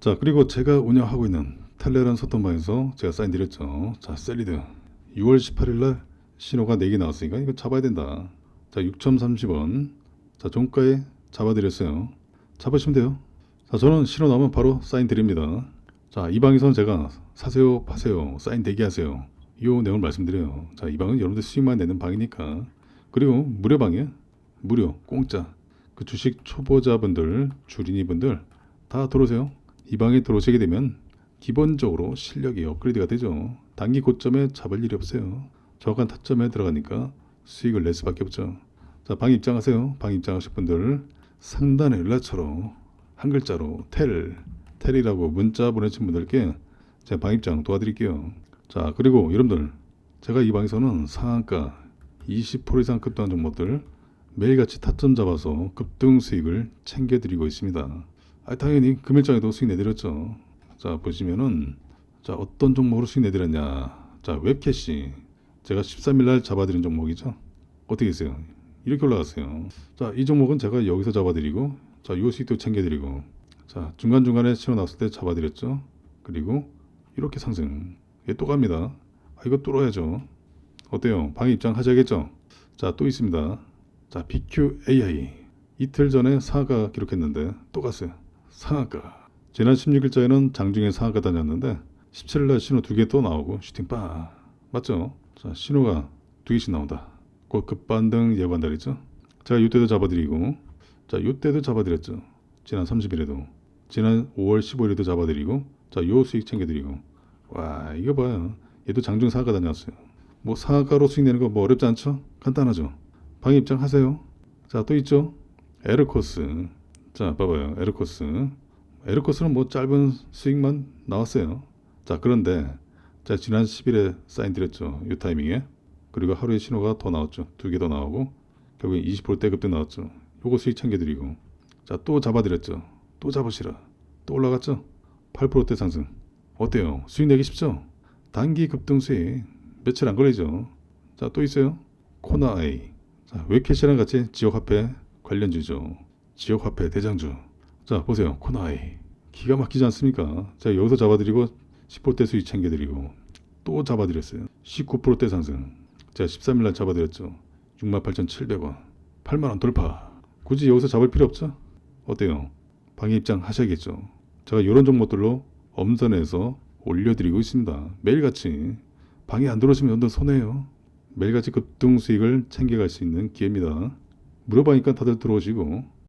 자 그리고 제가 운영하고 있는 텔레란 소통방에서 제가 사인 드렸죠. 자 셀리드 6월 18일날 신호가 4개 나왔으니까 이거 잡아야 된다. 자 6.30원 자 종가에 잡아드렸어요. 잡으시면 돼요. 자 저는 신호 나오면 바로 사인 드립니다. 자 이 방에서는 제가 사세요 파세요 사인 대기하세요 이 내용을 말씀드려요. 자 이 방은 여러분들 수익만 내는 방이니까 그리고 무료 방이에요. 무료 공짜 그 주식 초보자분들 주린이분들 다 들어오세요. 이 방에 들어오시게 되면 기본적으로 실력이 업그레이드가 되죠. 단기 고점에 잡을 일이 없어요. 정확한 타점에 들어가니까 수익을 낼 수밖에 없죠. 자, 방 입장하세요. 방 입장하실 분들 상단에 연락처로 한 글자로 텔, 텔이라고 문자 보내신 분들께 제가 방 입장 도와드릴게요. 자, 그리고 여러분들 제가 이 방에서는 상한가 20% 이상 급등한 종목들 매일같이 타점 잡아서 급등 수익을 챙겨드리고 있습니다. 아, 당연히 금일장에도 수익 내드렸죠. 자 보시면은 자 어떤 종목으로 수익 내드렸냐. 자 웹캐시 제가 13일날 잡아드린 종목이죠. 어떻게 했어요? 이렇게 올라갔어요. 자 이 종목은 제가 여기서 잡아드리고 자요 수익도 챙겨드리고 자 중간 중간에 신호 나왔을 때 잡아드렸죠. 그리고 이렇게 상승. 얘또 갑니다. 아 이거 뚫어야죠. 어때요? 방 입장 하셔야겠죠? 자 또 있습니다. 자 BQAI 이틀 전에 상하가 기록했는데 또 갔어요. 상하가 지난 16일자에는 장중에 상하가 다녔는데 17일날 신호 두 개 또 나오고 슈팅 빠 맞죠? 자 신호가 두 개씩 나온다. 곧 급반등 예고한다랬죠? 제가 이때도 잡아드리고 자 이때도 잡아드렸죠. 지난 30일에도 지난 5월 15일에도 잡아드리고 자요 수익 챙겨드리고 와 이거 봐요. 얘도 장중 상하가 다녔어요. 뭐 상하가로 수익 내는 거 뭐 어렵지 않죠? 간단하죠. 방 입장 하세요. 자 또 있죠? 에르코스 자 봐봐요. 에르코스. 에르코스는 뭐 짧은 수익만 나왔어요. 자 그런데 자 지난 10일에 사인 드렸죠. 이 타이밍에. 그리고 하루에 신호가 더 나왔죠. 두 개 더 나오고 결국엔 20%대 급등 나왔죠. 요거 수익 챙겨 드리고. 자 또 잡아 드렸죠. 또 잡으시라. 또 올라갔죠. 8%대 상승. 어때요? 수익 내기 쉽죠? 단기 급등 수익 며칠 안 걸리죠? 자 또 있어요. 코나아이. 자 웹캐시랑 같이 지역 화폐 관련주죠 지역화폐 대장주. 자 보세요 코나이 기가 막히지 않습니까? 제가 여기서 잡아드리고 10%대 수익 챙겨드리고 또 잡아드렸어요. 19%대 상승. 제가 13일날 잡아드렸죠. 68,700원. 8만원 돌파. 굳이 여기서 잡을 필요 없죠? 어때요? 방해 입장 하셔야겠죠. 제가 이런 종목들로 엄선해서 올려드리고 있습니다. 매일같이 방에 안 들어오시면 여러분 손해요. 매일같이 급등 수익을 챙겨갈 수 있는 기회입니다. 물어봐니까 다들 들어오시고